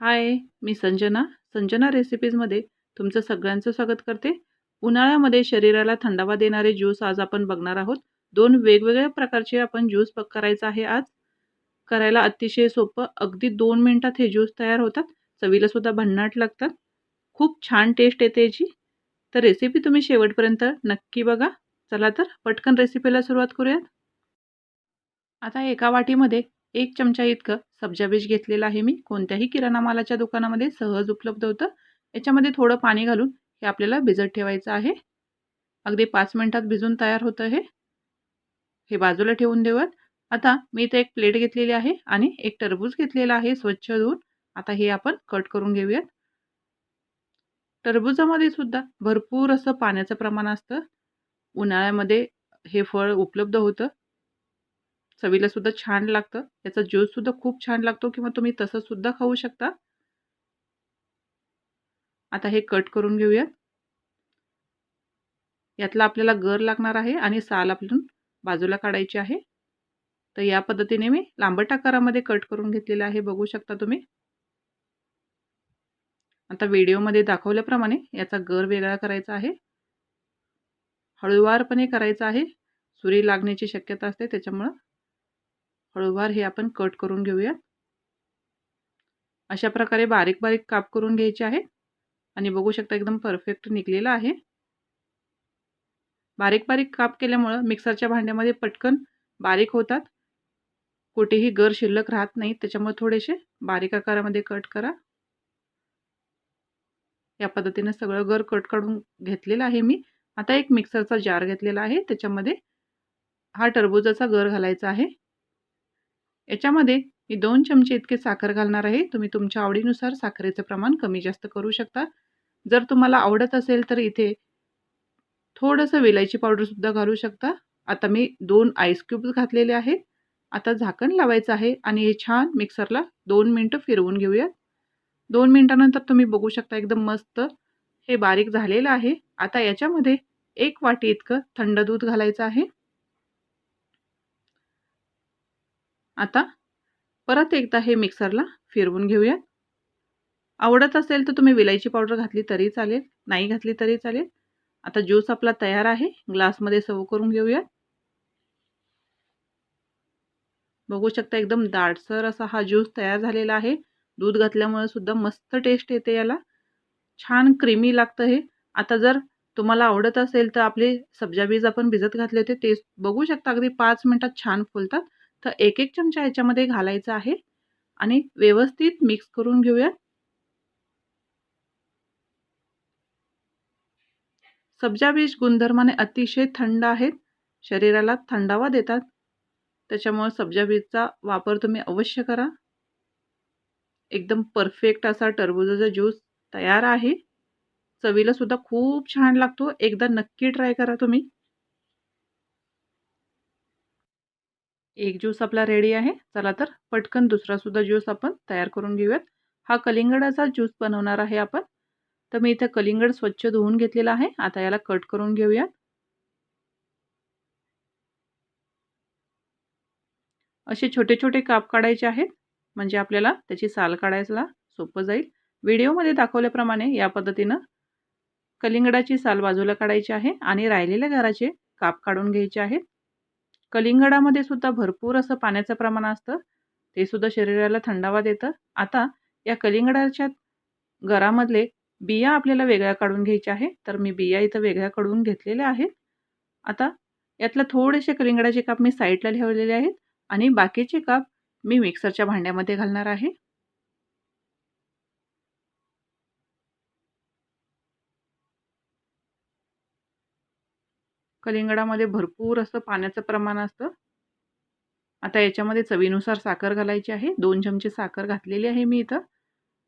हाय मी संजना. संजना रेसिपीजमध्ये तुमचं सगळ्यांचं स्वागत करते. उन्हाळ्यामध्ये शरीराला थंडावा देणारे ज्यूस आज आपण बघणार आहोत. दोन वेगवेगळ्या प्रकारचे आपण ज्यूस पक करायचा आहे आज. करायला अतिशय सोपं अगदी दोन मिनटात हे ज्यूस तयार होतात. चवीलासुद्धा भन्नाट लागतात. खूप छान टेस्ट येते याची. तर रेसिपी तुम्ही शेवटपर्यंत नक्की बघा. चला तर पटकन रेसिपीला सुरुवात करूयात. आता एका वाटीमध्ये एक चमचा इतकं सब्जा बीज घेतलेला आहे मी. कोणत्याही किराणा मालाच्या दुकानामध्ये सहज उपलब्ध होतं. याच्यामध्ये थोडं पाणी घालून हे आपल्याला भिजत ठेवायचं आहे. अगदी पाच मिनटात भिजून तयार होतं हे. हे बाजूला ठेवून देऊयात. आता मी इथे एक प्लेट घेतलेली आहे आणि एक टरबूज घेतलेला आहे स्वच्छ धुवून. आता हे आपण कट करून घेऊयात. टरबुजामध्ये सुद्धा भरपूर असं पाण्याचं प्रमाण असतं. उन्हाळ्यामध्ये हे फळ उपलब्ध होतं. चवीला सुद्धा छान लागतं. याचा ज्यूस सुद्धा खूप छान लागतो किंवा तुम्ही तसं सुद्धा खाऊ शकता. आता हे कट करून घेऊयात. यातला आपल्याला गर लागणार आहे आणि साल आपण बाजूला काढायची आहे. तर या पद्धतीने मी लांबट आकारामध्ये कट करून घेतलेलं आहे. बघू शकता तुम्ही. आता व्हिडिओमध्ये दाखवल्याप्रमाणे याचा गर वेगळा करायचा आहे. हळूवारपणे करायचा आहे. सुरी लागण्याची शक्यता असते त्याच्यामुळं हळूवार हे आपण कट करून घेऊया अशा प्रकारे बारीक बारीक काप करून घ्यायचे आहे. आणि बघू शकता एकदम परफेक्ट निघलेला आहे. बारीक बारीक काप केल्यामुळं मिक्सरच्या भांड्यामध्ये पटकन बारीक होतात. कुठेही गर शिल्लक राहत नाही त्याच्यामुळे थोडेसे बारीक आकारामध्ये कट करा. या पद्धतीने सगळं गर कट काढून घेतलेलं आहे मी. आता एक मिक्सरचा जार घेतलेला आहे. त्याच्यामध्ये हा टरबुजाचा गर घालायचा आहे. याच्यामध्ये मी दोन चमचे इतके साखर घालणार आहे. तुम्ही तुमच्या आवडीनुसार साखरेचं प्रमाण कमी जास्त करू शकता. जर तुम्हाला आवडत असेल तर इथे थोडंसं वेलायची पावडरसुद्धा घालू शकता. आता मी दोन आईस क्यूब्स घातलेले आहेत. आता झाकण लावायचं आहे आणि हे छान मिक्सरला दोन मिनटं फिरवून घेऊयात. दोन मिनटानंतर तुम्ही बघू शकता एकदम मस्त हे बारीक झालेलं आहे. आता याच्यामध्ये एक वाटी इतकं थंड दूध घालायचं आहे. आता परत एकदा हे मिक्सरला फिरवून घेऊयात. आवडत असेल तर तुम्ही विलायची पावडर घातली तरी चालेल नाही घातली तरी चालेल. आता ज्यूस आपला तयार आहे ग्लासमध्ये सर्व करून घेऊयात. बघू शकता एकदम दाटसर असा हा ज्यूस तयार झालेला आहे. दूध घातल्यामुळे सुद्धा मस्त टेस्ट येते याला. छान क्रीमी लागतं हे. आता जर तुम्हाला आवडत असेल तर आपले सब्जा बीज आपण भिजत घातले होते ते बघू शकता अगदी पाच मिनटात छान फुलतात. तर एक एक चमचा ह्याच्यामध्ये घालायचा आहे. आणि व्यवस्थित मिक्स करून घेऊयात. सब्जा बीज गुणधर्माने अतिशय थंड आहेत. शरीराला थंडावा देतात. त्याच्यामुळे सब्जा बीजचा वापर तुम्ही अवश्य करा. एकदम परफेक्ट असा टरबुजाचा ज्यूस तयार आहे. चवीला सुद्धा खूप छान लागतो. एकदा नक्की ट्राय करा तुम्ही. एक ज्यूस आपला रेडी आहे. चला तर पटकन दुसरा सुद्धा ज्यूस आपण तयार करून घेऊयात. हा कलिंगडाचा ज्यूस बनवणार आहे आपण. तर मी इथं कलिंगड स्वच्छ धुवून घेतलेला आहे. आता याला कट करून घेऊयात. असे छोटे छोटे काप काढायचे आहेत. म्हणजे आपल्याला त्याची साल काढायला सोपं जाईल. व्हिडिओमध्ये दाखवल्याप्रमाणे या पद्धतीनं कलिंगडाची साल बाजूला काढायची आहे आणि राहिलेल्या घराचे काप काढून घ्यायचे आहेत. कलिंगडामध्ये सुद्धा भरपूर असं पाण्याचं प्रमाण असतं. ते सुद्धा शरीराला थंडावा देतं. आता या कलिंगडाच्या घरामधले बिया आपल्याला वेगळ्या काढून घ्यायच्या आहे तर मी बिया इथं वेगळ्या काढून घेतलेल्या आहेत. आता यातलं थोडेसे कलिंगडाचे काप मी साईडला ठेवलेले आहेत. आणि बाकीचे काप मी मिक्सरच्या भांड्यामध्ये घालणार आहे. कलिंगडामध्ये भरपूर असं पाण्याचं प्रमाण असतं. आता याच्यामध्ये चवीनुसार साखर घालायची आहे. दोन चमचे साखर घातलेली आहे मी इथं.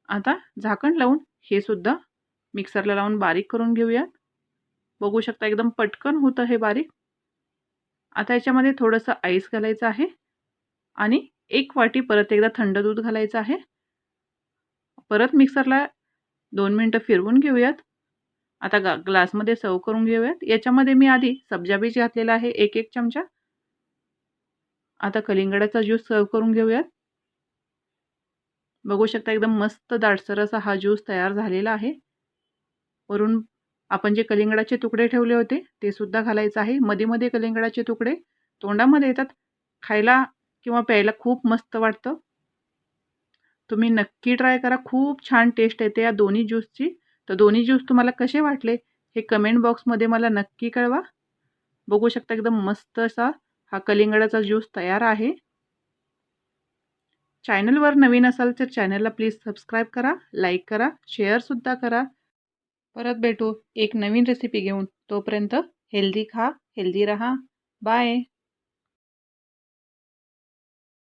आता झाकण लावून हे सुद्धा मिक्सरला लावून बारीक करून घेऊयात. बघू शकता एकदम पटकन होतं हे बारीक. आता याच्यामध्ये थोडंसं आईस घालायचं आहे. आणि एक वाटी परत एकदा थंड दूध घालायचं आहे. परत मिक्सरला दोन मिनटं फिरवून घेऊयात. आता गा ग्लासमध्ये सर्व करून घेऊयात. याच्यामध्ये मी आधी सब्जा बीज घातलेला आहे एक एक चमचा. आता कलिंगडाचा ज्यूस सर्व करून घेऊयात. बघू शकता एकदम मस्त दाटसर असा हा ज्यूस तयार झालेला आहे. वरून आपण जे कलिंगडाचे तुकडे ठेवले होते ते सुद्धा घालायचं आहे. मध्ये मध्ये कलिंगडाचे तुकडे तोंडामध्ये येतात. खायला किंवा प्यायला खूप मस्त वाटतं. तुम्ही नक्की ट्राय करा. खूप छान टेस्ट येते या दोन्ही ज्यूसची. तर दोन्ही ज्यूस तुम्हाला कसे वाटले हे कमेंट बॉक्समध्ये मला नक्की कळवा. बघू शकता एकदम मस्त असा हा कलिंगडाचा ज्यूस तयार आहे. चॅनलवर नवीन असाल तर चॅनलला प्लीज सबस्क्राईब करा लाईक करा शेअरसुद्धा करा. परत भेटू एक नवीन रेसिपी घेऊन. तोपर्यंत हेल्दी खा हेल्दी रहा. बाय